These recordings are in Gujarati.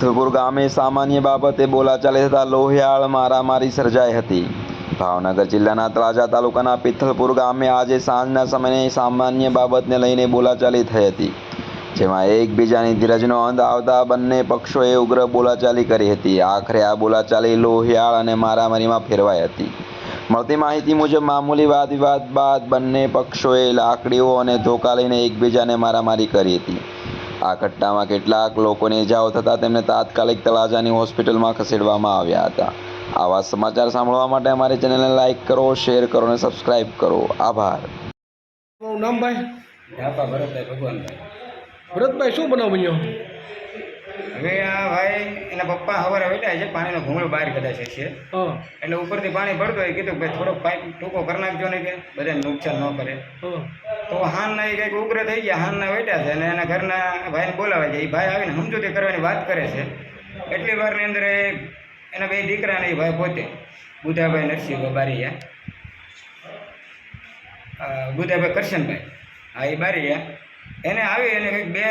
પિથલપુર ગામે સામાન્ય બાબતે બોલાચાલી થતાં લોહિયાળ મારામારી સર્જાઈ હતી. ભાવનગર જિલ્લાના તળાજા તાલુકાના પિથલપુર ગામે આજે સાંજના સમયે સામાન્ય બાબતને લઈને બોલાચાલી થઈ હતી, જેમાં એકબીજાની ધીરજનો અંત આવતા બંને પક્ષોએ ઉગ્ર બોલાચાલી કરી હતી. આખરે આ બોલાચાલી લોહિયાળ અને મારામારીમાં ફેરવાઈ હતી. મળતી માહિતી મુજબ મામૂલી વાદ વિવાદ બાદ બંને પક્ષોએ લાકડીઓ અને ધોકા લઈને એકબીજાને મારામારી કરી હતી. આ ઘટનામાં કેટલાક લોકોને ઇજાઓ થતાં તેમને તાત્કાલિક તળાજાની હોસ્પિટલમાં ખસેડવામાં આવ્યા હતા. આવા સમાચાર સાંભળવા માટે અમારી ચેનલને લાઇક કરો શેર કરો અને સબસ્ક્રાઇબ કરો. આભાર. નામ ભાઈ. ભરતભાઈ ભગવાનભાઈ. ભરતભાઈ શું બનાવ બન્યો હવે આ ભાઈ એના પપ્પા સવારે વેઠા છે પાણીનો ઘૂંઘળો બહાર કદાચ છે. એટલે ઉપરથી પાણી ભરતો હોય કીધું કે ભાઈ થોડોક પાઇપ ટૂંકો કરી નાખજો ને કે બધાને નુકસાન ન કરે. તો તો હાનના એ કંઈક ઉગ્ર થઈ ગયા હાનના વેઠા છે અને એના ઘરના ભાઈને બોલાવે છે. એ ભાઈ આવીને સમજૂતી કરવાની વાત કરે છે. એટલી વારની અંદર એ એના બે દીકરા ને એ ભાઈ પોતે બુધાભાઈ નરસિંહ બારીયા બુધાભાઈ કરશનભાઈ હા એ બારીયા. એને આવી અને કંઈક બે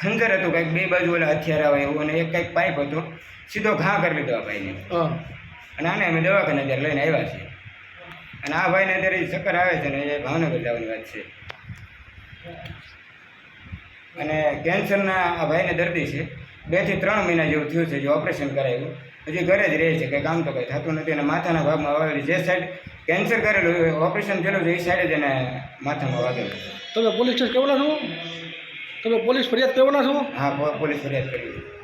ખંજર હતું કંઈક બે બાજુ ઓલા હથિયાર આવે એવું અને એક કંઈક પાઇપ હતો સીધો ઘા કરી લીધો આ ભાઈને. અને આને અમે દવાખાને અત્યારે લઈને આવ્યા છીએ. અને આ ભાઈને અત્યારે ચક્કર આવે છે ને એ ભાવનગર જવાની વાત છે. અને કેન્સરના આ ભાઈને દર્દી છે. બેથી ત્રણ મહિના જેવું થયું છે જે ઓપરેશન કરાવ્યું હજી ઘરે જ રહે છે કંઈ કામ તો કંઈ થતું નથી અને માથાના ભાગમાં વાવેલી જે સાઈડ કેન્સર કરેલું ઓપરેશન થયેલું છે એ સાઈડે જ એને માથામાં વાગેલું તો તમે પોલીસ સ્ટેશન કેવું છો તમે પોલીસ ફરિયાદ કહેવાના છો? હા પોલીસ ફરિયાદ કરી